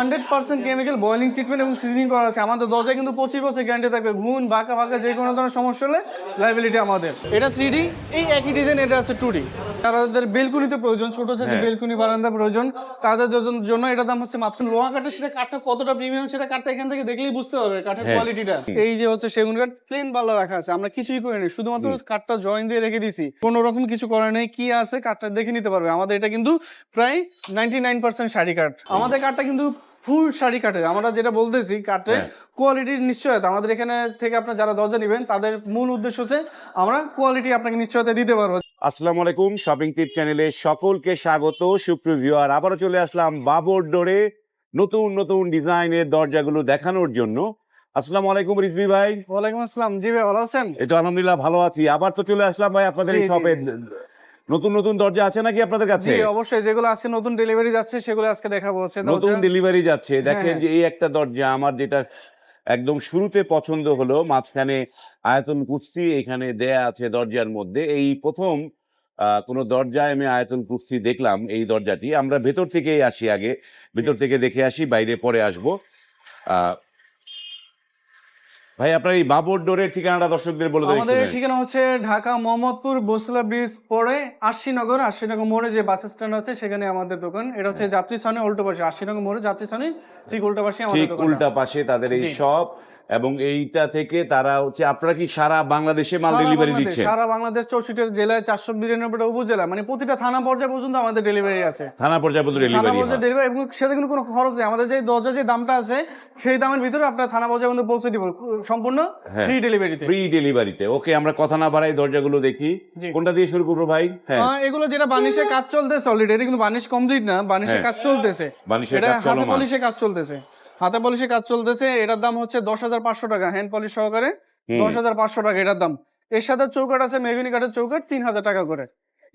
Hundred percent chemical boiling treatment এবং seasoning করা আছে। আমাদের দরজায় কিন্তু পঁচিশ বছর গ্যারান্টি থাকবে। ঘুন বাঁকা বাঁকা যে কোনো ধরনের সমস্যা হলে লাইবিলিটি আমাদের। এটা থ্রি ডি এই একই ডিজাইন এটা আছে টু ডি তাদের বেলকুনিতে প্রয়োজন ছোট ছোট বেলকুনি বারান্দা প্রয়োজন। তাদের জন্য এটা দাম হচ্ছে মাত্র লোহা কাঠের সেটা কাঠটা কতটা প্রিমিয়াম সেটা কাঠটা এখান থেকে দেখলেই বুঝতে পারবে কাঠের কোয়ালিটিটা এই যে হচ্ছে সেগুন কাঠ প্লেন পাল্লা রাখা আছে। আমরা কিছুই করিনি শুধুমাত্র কাঠটা জয়েন দিয়ে রেখে দিয়েছি। কোনো রকম কিছু করা নেই। কি আছে কাঠটা দেখে নিতে পারবে। আমাদের এটা কিন্তু প্রায় নাইনটি নাইন পার্সেন্ট শাড়ি কাঠ। আমাদের কাঠটা কিন্তু ফুল শাড়ি কাঠের আমরা যেটা বলতেছি কাঠে কোয়ালিটির নিশ্চয়তা। আমাদের এখানে থেকে আপনার যারা দরজা নেবেন তাদের মূল উদ্দেশ্য হচ্ছে আমরা কোয়ালিটি আপনাকে নিশ্চয়তা দিতে পারব। আসসালামু আলাইকুম শপিং টিপ চ্যানেলে সকলকে স্বাগত। সুপ্রিভিউয়ার আবারও চলে আসলাম বাবর ডোরে নতুন নতুন ডিজাইনের দরজাগুলো দেখানোর জন্য। আসসালামু আলাইকুম রিজমি ভাই। ওয়ালাইকুম আসসালাম। জি ভাই ভালো আছেন? এই তো আলহামদুলিল্লাহ ভালো আছি। আবার তো চলে আসলাম ভাই আপনাদের এই শপে নতুন নতুন দরজা আছে নাকি আপনাদের কাছে? অবশ্যই। যেগুলো আজকে নতুন ডেলিভারি যাচ্ছে সেগুলো আজকে দেখাবো হচ্ছে নতুন ডেলিভারি যাচ্ছে। দেখেন হ্যাঁ। যে এই একটা দরজা আমার যেটা একদম শুরুতে পছন্দ হলো মাঝখানে আয়তন কুস্তি এখানে দেয়া আছে দরজার মধ্যে। এই প্রথম আহ, কোনো দরজায় আমি আয়তন কুস্তি দেখলাম এই দরজাটি। আমরা ভেতর থেকেই আসি আগে। ভেতর থেকে দেখে আসি বাইরে পরে আসব। আহ, ভাই আপনার এই বাবর ডোরের ঠিকানাটা দর্শকদের বলে দেবেন আমাদের ঠিকানা হচ্ছে ঢাকা মোহাম্মদপুর বসলা ব্রিজ পরে আশিনগর। আশিনগর মোড়ে যে বাস স্ট্যান্ড আছে সেখানে আমাদের দোকান। এটা হচ্ছে যাত্রী স্থানে উল্টো পাশে। আশিনগর মোড়ে যাত্রী স্থানে ঠিক উল্টো পাশে আমাদের ঠিক উল্টা পাশে তাদের এই জি। এবং এইটা থেকে তারা হচ্ছে আপনারা কি সারা বাংলাদেশে মাল ডেলিভারি দিচ্ছেন? সারা বাংলাদেশ চৌষট্টি জেলায় চারশো বিরানব্বইটা উপজেলা মানে প্রতিটা থানা পর্যায়ে পর্যন্ত আমাদের ডেলিভারি আছে। থানা পর্যায়ে পর্যন্ত থানা ডেলিভারি পর্যায়ে ডেলিভারি এবং সেটা কিন্তু কোনো খরচ নেই। আমাদের যে দরজা যে দামটা আছে সেই দামের ভিতরে আপনার থানা পর্যায়ে পর্যন্ত পৌঁছে দিব। সম্পূর্ণ। ফ্রি ডেলিভারিতে ফ্রি ডেলিভারিতে ওকে আমরা কথা না বাড়াই দরজাগুলো দেখি। কোনটা দিয়ে শুরু করব ভাই? হ্যাঁ। এগুলো যেটা বানিশের কাজ চলতেছে অলরেডি এটা কিন্তু বানিশ কমপ্লিট না বানিশের হ্যাঁ। কাজ চলতেছে। বানিশের কাজ চলমান। পলিশের কাজ চলতেছে। হাতে পলিশে কাজ চলতেছে এটার দাম হচ্ছে দশ হাজার পাঁচশো টাকা হ্যান্ড পলিশ সহকারে দশ হাজার পাঁচশো টাকা এটার দাম। এর সাথে চৌকাট আছে মেগুনি কাঠের চৌকাট তিন হাজার টাকা করে।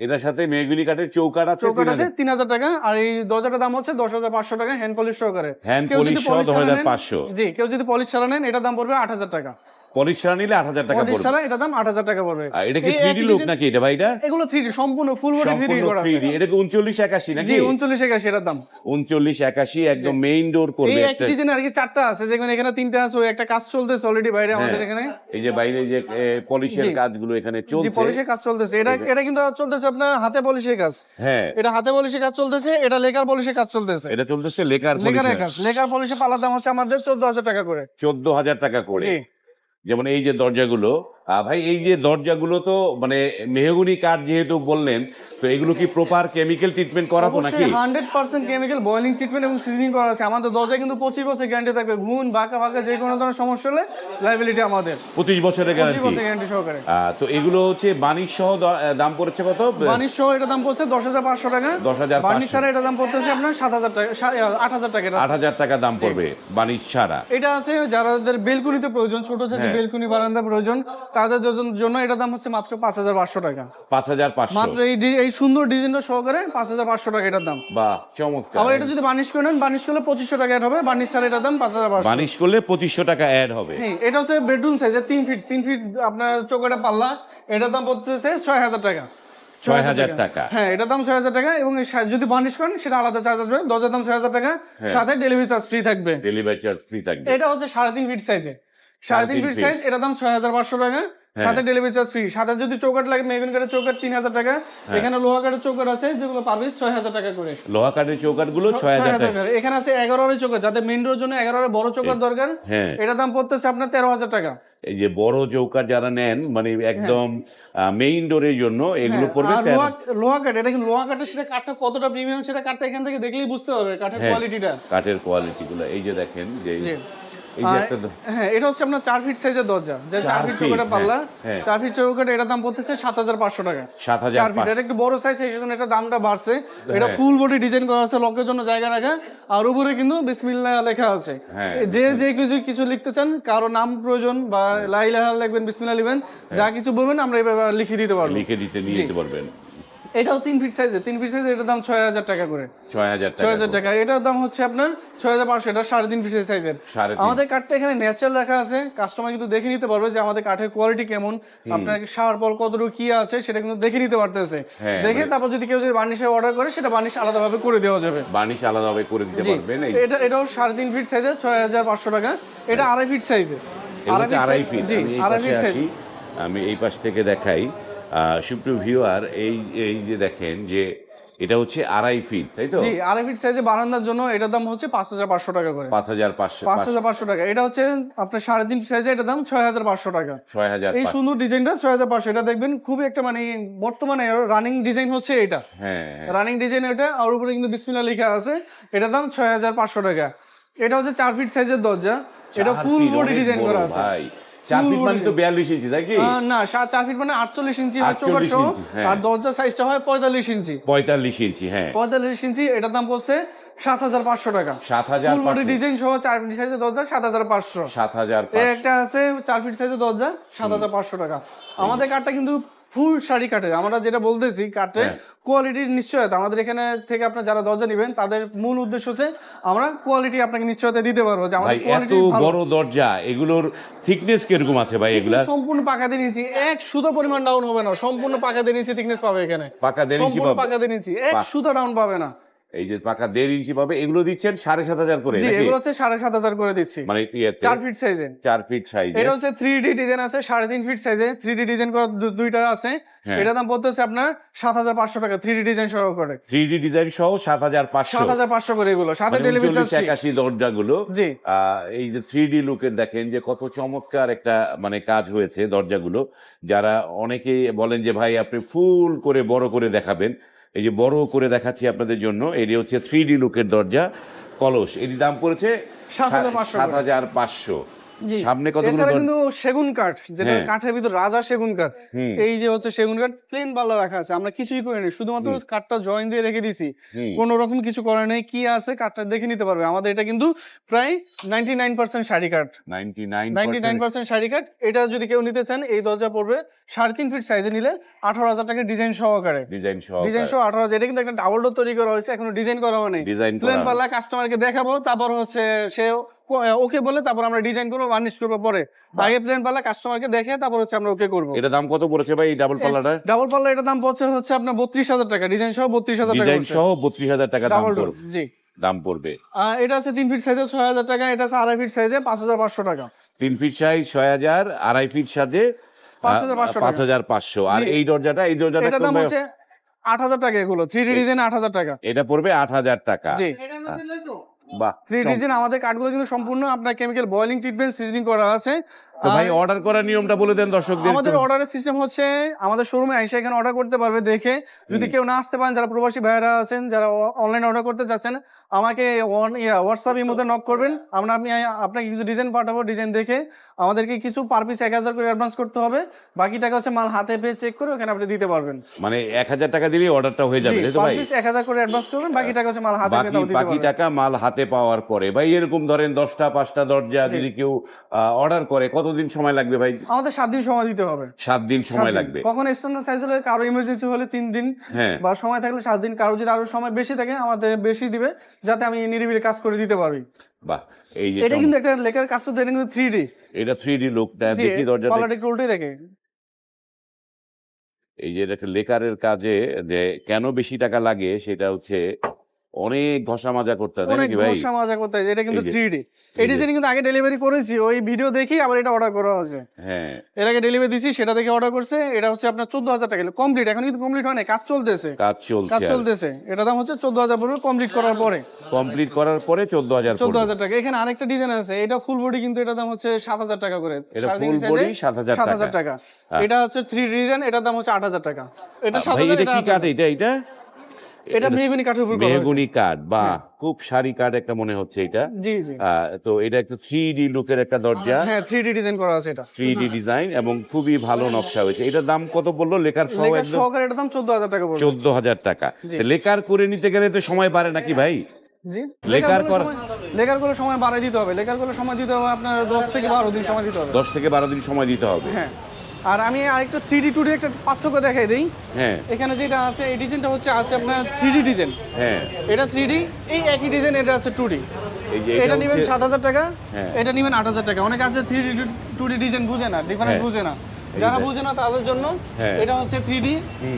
এটার সাথে মেগুনি কাঠের চৌকাট আছে চৌকাট আছে তিন হাজার। টাকা আর এই দরজাটার দাম হচ্ছে দশ হাজার পাঁচশো টাকা হ্যান্ড পলিশ সহকারে। হ্যান্ড পলিশ সহ দশ হাজার পাঁচশো। জি কেউ যদি পলিশ ছাড়া নেন এটার দাম পড়বে আট হাজার টাকা। পলিশ ছাড়া নিলে আট হাজার টাকা পলিশ ছাড়া এটার দাম আট হাজার টাকা পড়বে। এটা কি এই থ্রি লুক নাকি এটা ভাই এটা? এগুলো থ্রি সম্পূর্ণ ফুল বডি থ্রি করা আছে এটা কি উনচল্লিশ একাশি নাকি? জি উনচল্লিশ একাশি এটার দাম। উনচল্লিশ একাশি একদম মেইন ডোর এই করবে এক একটা। ডিজাইন আর কি চারটা আছে যেখানে এখানে তিনটা আছে ওই একটা কাজ চলতেছে অলরেডি বাইরে আমাদের হ্যাঁ। এখানে। এই যে বাইরে যে পলিশের কাজগুলো এখানে জি চলছে। পলিশের কাজ চলতেছে। এটা এটা কিন্তু চলতেছে আপনার হাতে পলিশের কাজ। হ্যাঁ। এটা হাতে পলিশের কাজ চলতেছে এটা লেকার পলিশের কাজ চলতেছে। এটা চলতেছে লেকার লেকারের কাজ। লেকার পলিশের পালার দাম হচ্ছে আমাদের চোদ্দ হাজার টাকা করে। চোদ্দ হাজার টাকা করে। জি। যেমন এই যে দরজাগুলো ভাই এই যে দরজাগুলো তো মানে মেহগুনি কাঠ যেহেতু বললেন তো এগুলো কি প্রপার কেমিক্যাল ট্রিটমেন্ট করা তো নাকি? Hundred percent chemical boiling treatment এবং সিজনিং করা আছে। আমাদের দরজায় কিন্তু পঁচিশ বছর গ্যারান্টি থাকবে। ঘুন বাঁকা বাঁকা যে কোনো ধরনের সমস্যা হলে লাইবিলিটি আমাদের। পঁচিশ বছরের গ্যারান্টি বছর গ্যারান্টি সহকারে। তো এগুলো হচ্ছে বাণিজ্য সহ দাম পড়েছে কত? বানিশ সহ এটা দাম পড়ছে দশ হাজার পাঁচশো টাকা। 10,500 বানিশ ছাড়া এটা দাম পড়তেছে আপনার সাত হাজার টাকা আট হাজার টাকা এটা আট হাজার টাকা দাম পড়বে বাণিজ্য ছাড়া। এটা আছে যাদের বেলকুনিতে প্রয়োজন ছোট ছোট হ্যাঁ। বেলকুনি বারান্দা প্রয়োজন তাদের জন্য এটা দাম হচ্ছে মাত্র পাঁচ হাজার পাঁচশো টাকা। পাঁচ হাজার পাঁচশো। মাত্র এই এই সুন্দর ডিজাইনটা সহকারে পাঁচ হাজার পাঁচশো টাকা এটার দাম। বা চমৎকার। আবার এটা যদি বানিশ করে নেন বানিশ করলে পঁচিশশো টাকা add হবে বানিশ ছাড়া এটার দাম পাঁচ হাজার পাঁচশো। বানিশ করলে পঁচিশশো টাকা অ্যাড হবে। হ্যাঁ এটা হচ্ছে বেডরুম সাইজের তিন ফিট তিন ফিট আপনার চৌকাটা পাল্লা এটার দাম পড়তেছে ছয় হাজার টাকা। ছয় হাজার টাকা। হ্যাঁ এটার দাম ছয় হাজার টাকা এবং যদি বার্নিশ করেন সেটা আলাদা চার্জ আসবে দরজার দাম ছয় হাজার টাকা হ্যাঁ। সাথে ডেলিভারি চার্জ ফ্রি থাকবে। ডেলিভারি চার্জ ফ্রি থাকবে। এটা হচ্ছে সাড়ে তিন ফিট সাইজে সাড়ে তিন ফিট সাইজ দাম ছয় হাজার পাঁচশো টাকা। হ্যাঁ। সাথে ডেলিভারি চার্জ ফ্রি সাথে যদি চৌকাট লাগে মেগুন কাঠের চৌকাট তিন হাজার টাকা। হ্যাঁ। এখানে লোহা কাঠের চৌকাট আছে যেগুলো ছয় হাজার টাকা করে। লোহা কাঠের চৌকাটগুলো ছয় হাজার টাকা। এখানে আছে এগারো চৌকাট যাদের মেন রোড জন্য এগারো বড় চৌকাট দরকার হ্যাঁ। দাম পড়তেছে আপনার তেরো হাজার টাকা। এই যে বড় চৌকাট যারা নেন মানে একদম মেইন ডোরের জন্য এগুলো তেরো- লোহা কাঠ এটা কিন্তু লোহা কাঠের সেটা কাঠটা কতটা প্রিমিয়াম সেটা কাঠটা এখান থেকে দেখলেই বুঝতে পারবে কাঠের। কোয়ালিটিটা কাঠের কোয়ালিটি গুলো এই যে দেখেন যে হ্যাঁ এটা হচ্ছে আপনার চার ফিট সাইজের দরজা। যে চার ফিট চৌকাটা পাল্লা হ্যাঁ, হ্যাঁ। চার ফিট চৌকাটা এটার দাম পড়তেছে সাত হাজার পাঁচশো টাকা। সাত হাজার চার ফিট এটা একটু বড় সাইজ সেই জন্য এটা দামটা বাড়ছে। এটা ফুল বডি ডিজাইন করা আছে লকের জন্য জায়গা রাখা। আর উপরে কিন্তু বিসমিল্লাহ লেখা আছে। যে যে কিছু কিছু লিখতে চান কারও নাম প্রয়োজন বা লাইলাহা লিখবেন বিসমিল্লাহ লিখবেন যা কিছু বলবেন আমরা এইভাবে লিখে দিতে পারব। লিখে দিতে নিয়ে যেতে পারবেন। এটাও তিন ফিট সাইজে তিন ফিট সাইজে এটার দাম ছয় হাজার টাকা করে। ছয় হাজার ছয় টাকা হাজার টাকা। এটার দাম হচ্ছে আপনার ছয় হাজার পাঁচশো। এটা সাড়ে তিন ফিট সাইজের আমাদের কাঠটা এখানে ন্যাচারাল রাখা আছে। কাস্টমার কিন্তু দেখে নিতে পারবে যে আমাদের কাঠের কোয়ালিটি কেমন। আপনার সার পর কতটুকু কি আছে সেটা কিন্তু দেখে নিতে পারতেছে। হ্যাঁ, দেখে তারপর যদি কেউ যদি বার্নিশে অর্ডার করে সেটা বার্নিশ আলাদাভাবে করে দেওয়া যাবে। বার্নিশ আলাদাভাবে করে দিতে পারবেন এটা এটাও সাড়ে তিন ফিট সাইজে ছয় হাজার পাঁচশো টাকা। এটা আড়াই ফিট সাইজে আড়াই ফিট জি আড়াই ফিট সাইজ আমি এই পাশ থেকে দেখাই। সুপ্রিয় ভিউয়ার এই এই যে দেখেন যে এটা হচ্ছে আড়াই ফিট তাই তো? জি আড়াই ফিট সাইজে বারান্দার জন্য এটার দাম হচ্ছে পাঁচ হাজার পাঁচশো টাকা করে। পাঁচ হাজার পাঁচশো পাঁচ হাজার পাঁচশো টাকা। এটা হচ্ছে আপনার সাড়ে তিন সাইজে এটার দাম ছয় হাজার পাঁচশো টাকা। ছয় হাজার এই সুন্দর ডিজাইনটা ছয় হাজার পাঁচশো। এটা দেখবেন খুবই একটা মানে বর্তমানে রানিং ডিজাইন হচ্ছে এটা। হ্যাঁ হ্যাঁ। রানিং ডিজাইন এটা আর উপরে কিন্তু বিসমিল্লা লেখা আছে। এটার দাম ছয় হাজার পাঁচশো টাকা। এটা হচ্ছে চার ফিট সাইজের দরজা। এটা ফুল বডি ডিজাইন করা আছে। ভাই। চার ফিট মানে তো বিয়াল্লিশ ইঞ্চি তাই কি? না চার ফিট মানে আটচল্লিশ ইঞ্চি হয় চৌকাঠ 48 সহ হ্যাঁ। আর দরজার সাইজটা হয় পঁয়তাল্লিশ ইঞ্চি। পঁয়তাল্লিশ ইঞ্চি হ্যাঁ। পঁয়তাল্লিশ ইঞ্চি এটার দাম পড়ছে সাত হাজার পাঁচশো টাকা। সাত হাজার ডিজাইন সহ চার ফিট সাইজের দরজা সাত হাজার পাঁচশো। সাত হাজার একটা আছে চার ফিট সাইজের দরজা সাত হাজার পাঁচশো টাকা। আমাদের কাঠটা কিন্তু ফুল শাড়ি কাটে। আমরা যেটা বলতেছি কাটে হ্যাঁ। কোয়ালিটির নিশ্চয়তা। আমাদের এখানে থেকে আপনার যারা দরজা নেবেন তাদের মূল উদ্দেশ্য হচ্ছে আমরা কোয়ালিটি আপনাকে নিশ্চয়তা দিতে পারব যে আমাদের এত কোয়ালিটি বড় দরজা এগুলোর থিকনেস কীরকম আছে ভাই এগুলা? সম্পূর্ণ পাকা দিয়ে নিয়েছি এক সুতো পরিমাণ ডাউন হবে না। সম্পূর্ণ পাকা দিয়ে নিয়েছি থিকনেস পাবে এখানে। পাকা দিয়ে নিয়েছি পাকা দিয়ে নিয়েছি এক সুতো ডাউন পাবে না। এই যে পাকা দেড় ইঞ্চি পাবে এগুলো দিচ্ছেন সাড়ে সাত হাজার করে এগুলো হচ্ছে সাড়ে সাত হাজার করে দিচ্ছি। মানে চার ফিট সাইজে চার ফিট সাইজে এটা হচ্ছে থ্রি ডি ডিজাইন আছে সাড়ে তিন ফিট সাইজে থ্রি ডি ডিজাইন করা দুইটা আছে। হ্যাঁ। এটার দাম পড়তেছে আপনার সাত হাজার পাঁচশো টাকা থ্রি ডি ডিজাইন সহ করে থ্রি ডি ডিজাইন সহ সাত হাজার পাঁচশো। সাত হাজার পাঁচশো করে এগুলো। সাথে মানে ডেলিভারি চার্জ উনচল্লিশ একাশি দরজাগুলো। জি। আহ, এই যে থ্রি ডি লুকের দেখেন যে কত চমৎকার একটা মানে কাজ হয়েছে দরজাগুলো। যারা অনেকেই বলেন যে ভাই আপনি ফুল করে বড় করে দেখাবেন। এই যে বড় করে দেখাচ্ছি আপনাদের জন্য এটি হচ্ছে থ্রি ডি লুকের দরজা কলস। এটি দাম পড়েছে 7,500 সাত হাজার পাঁচশো। সামনে কতগুলো এছাড়া কিন্তু সেগুন কাঠ যেটা হ্যাঁ। কাঠের ভিতর রাজা সেগুন কাঠ। এই যে হচ্ছে সেগুন কাঠ প্লেন বাল্লা রাখা আছে আমরা কিছুই করিনি শুধুমাত্র কাঠটা জয়েন দিয়ে রেখে দিয়েছি। কোন রকম কিছু করা নেই কি আছে কাঠটা দেখে নিতে পারবে। আমাদের এটা কিন্তু প্রায় নাইনটি নাইন পার্সেন্ট শাড়ি কাঠ। নাইনটি নাইন পার্সেন্ট শাড়ি কাঠ। এটা যদি কেউ নিতে চান এই দরজা পড়বে সাড়ে তিন ফিট সাইজে নিলে আঠারো হাজার টাকা ডিজাইন সহকারে। ডিজাইন সহ ডিজাইন সহ আঠারো হাজার। এটা কিন্তু একটা ডাবল ডোর তৈরি করা হয়েছে এখনও ডিজাইন করা হয়নি। ডিজাইন প্লেন করা পাল্লা কাস্টমারকে দেখাবো তারপর হচ্ছে সে ওকে বলে তারপর আমরা ডিজাইন করব বার্নিশ করব পরে। আগে প্লেন পাল্লা কাস্টমারকে দেখে তারপর হচ্ছে আমরা ওকে করব। এটা দাম কত পড়েছে ভাই ডাবল পাল্লাটা ডাবল পাল্লা এটার দাম পড়ছে হচ্ছে আপনার বত্রিশ হাজার টাকা। ডিজাইন সহ বত্রিশ হাজার টাকা ডিজাইন সহ বত্রিশ হাজার টাকা দাম ডাবল ডোর পড়বে। জি। দাম পড়বে। আর এটা আছে তিন ফিট সাইজে ছয় হাজার টাকা এটা আছে আড়াই ফিট সাইজে পাঁচ হাজার পাঁচশো টাকা। তিন ফিট সাইজ ছয় হাজার আড়াই ফিট সাজে 5,500 পাঁচ হাজার পাঁচশো আর এই দরজাটা এই দরজাটা দাম হচ্ছে আট হাজার টাকা এগুলো থ্রি ডি ডিজাইন আট হাজার টাকা। এটা পড়বে আট হাজার টাকা। জি। বাহ থ্রি ডিজাইন আমাদের কাঠগুলো কিন্তু সম্পূর্ণ আপনার কেমিক্যাল বয়েলিং ট্রিটমেন্ট সিজনিং করা আছে। তো ভাই অর্ডার করার নিয়মটা বলে দেন দর্শকদের আমাদের অর্ডারের সিস্টেম হচ্ছে আমাদের শোরুমে এসে এখানে অর্ডার করতে পারবে দেখে। যদি কেউ না আসতে পারেন যারা প্রবাসী ভাইয়েরা আছেন যারা অনলাইন অর্ডার করতে চাচ্ছেন আমাকে হোয়াটসঅ্যাপ এর মধ্যে নক করবেন। আমরা আমি আপনাকে কিছু ডিজাইন পাঠাবো ডিজাইন দেখে। আমাদেরকে কিছু পার পিস এক হাজার করে অ্যাডভান্স করতে হবে। বাকি টাকা হচ্ছে মাল হাতে পেয়ে চেক করে ওখানে আপনি দিতে পারবেন। মানে এক হাজার টাকা দিলেই অর্ডারটা হয়ে যাবে তাই তো ভাই? এক হাজার করে অ্যাডভান্স করবেন বাকি টাকা হচ্ছে মাল হাতে পেয়ে দিতে বাকি টাকা মাল হাতে পাওয়ার পরে ভাই এরকম ধরেন দশটা পাঁচটা দরজা যদি কেউ অর্ডার করে কতদিন সময় লাগবে ভাই? আমাদের সাত দিন সময় দিতে হবে। সাত দিন সময় লাগবে। কখন স্ট্যান্ডার্ড সাইজ হলে কারও ইমার্জেন্সি হলে তিন দিন হ্যাঁ। বা সময় থাকলে সাত দিন। কারও যদি আরও সময় বেশি থাকে আমাদের বেশি দিবে যাতে আমি নিরিবিলি কাজ করে দিতে পারি। বাহ এই যে এটা কিন্তু একটা লেখার কাজ তো এটা কিন্তু থ্রি ডি এটা থ্রি ডি লোকটা দেখি দরজা কলার একটু উল্টে দেখে। এই যে এটা একটা লেকারের কাজে যে কেন বেশি টাকা লাগে সেটা হচ্ছে অনেক ঘষা মাজা করতে হয় অনেক ভাই? ঘষা মাজা করতে হয় এটা কিন্তু এই যে- থ্রি ডি এই এই যে- ডিজাইন কিন্তু আগে ডেলিভারি করেছি ওই ভিডিও দেখি আবার এটা অর্ডার করা হয়েছে। হ্যাঁ। এর আগে ডেলিভারি দিছি সেটা দেখে অর্ডার করছে এটা হচ্ছে আপনার চোদ্দ হাজার টাকা। কমপ্লিট এখন কিন্তু কমপ্লিট হয় না কাজ চলতেছে। কাজ কাজ চলতেছে এটা দাম হচ্ছে চোদ্দ হাজার পড়বে কমপ্লিট করার পরে। কমপ্লিট করার পরে চোদ্দ হাজার চোদ্দ হাজার টাকা। এখানে আরেকটা ডিজাইন আছে এটা ফুল বডি কিন্তু এটা দাম হচ্ছে সাত হাজার টাকা করে। এটা body 7,000 সাত হাজার টাকা। টাকা। এটা হচ্ছে থ্রি ডিজাইন এটার দাম হচ্ছে আট হাজার টাকা। এটা সাত হাজার এটা কি কাঠ এটা এটা? এটা মেহগুনি কাঠের উপর মেহগুনি কাঠ বা খুব সারি কাঠ একটা মনে হচ্ছে এটা। জি জি। তো এটা একটা থ্রি ডি লুকের একটা দরজা। হ্যাঁ থ্রি ডি ডিজাইন করা আছে এটা। থ্রি ডি ডিজাইন এবং খুবই ভালো নকশা হয়েছে। এটার দাম কত বলল লেখার সহ একদম সহকারে এটার দাম চোদ্দ হাজার টাকা চোদ্দ হাজার টাকা। লেকার করে নিতে গেলে তো সময় পারে নাকি ভাই? জি। লেকার করা- লেকার করে সময় বাড়াই দিতে হবে। করে সময় দিতে হবে আপনার দশ থেকে বারো দিন সময় দিতে হবে। দশ থেকে বারো দিন সময় দিতে হবে। হ্যাঁ। আর আমি আরেকটা থ্রি ডি টু ডি একটা পার্থক্য দেখাই দিই। হ্যাঁ। এখানে যেটা আছে এই ডিজাইনটা হচ্ছে আছে আপনার থ্রি ডি ডিজাইন হ্যাঁ। এটা থ্রি ডি এই একই ডিজাইন এটা আছে টু ডি এটা নেবেন সাত হাজার টাকা হ্যাঁ। এটা নেবেন আট হাজার টাকা। অনেক আছে three D two D design বুঝে না ডিফারেন্স হ্যাঁ। বুঝে না। যারা বুঝে না তাদের জন্য হ্যাঁ। এটা হচ্ছে থ্রি ডি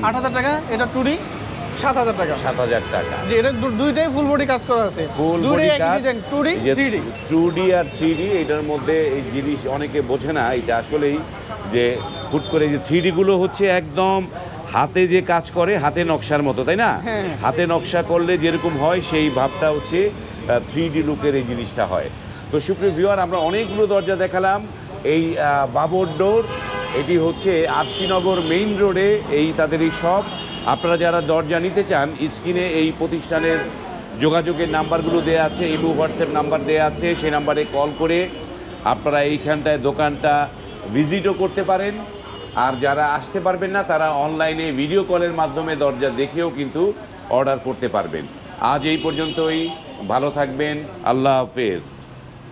আট হাজার টাকা এটা টু ডি সাত হাজার টাকা। সাত হাজার টাকা। যে এটা দুইটাই ফুল বডি কাজ করা আছে। ফুল বডি কাজ। Two D three D two D আর থ্রি ডি এটার মধ্যে এই জিনিস অনেকে বোঝে না এটা আসলেই যে হুট করে যে থ্রি গুলো হচ্ছে একদম হাতে যে কাজ করে হাতে নকশার মতো তাই না? হ্যাঁ। হাতে নকশা করলে যেরকম হয় সেই ভাবটা হচ্ছে থ্রি ডি লুকের এই জিনিসটা হয়। তো সুপ্রিয় ভিউয়ার আমরা অনেকগুলো দরজা দেখালাম। এই বাবর ডোর এটি হচ্ছে আরশিনগর মেইন রোডে এই তাদের এই শপ আপনারা যারা দরজা নিতে চান স্ক্রিনে এই প্রতিষ্ঠানের যোগাযোগের নাম্বারগুলো দেওয়া আছে ইমো হোয়াটসঅ্যাপ নাম্বার দেওয়া আছে সেই নাম্বারে কল করে আপনারা এইখানটায় দোকানটা ভিজিটও করতে পারেন। আর যারা আসতে পারবেন না, তারা অনলাইনে ভিডিও কলের মাধ্যমে দরজা দেখেও কিন্তু অর্ডার করতে পারবেন। আজ এই পর্যন্তই। ভালো থাকবেন। আল্লাহ হাফেজ।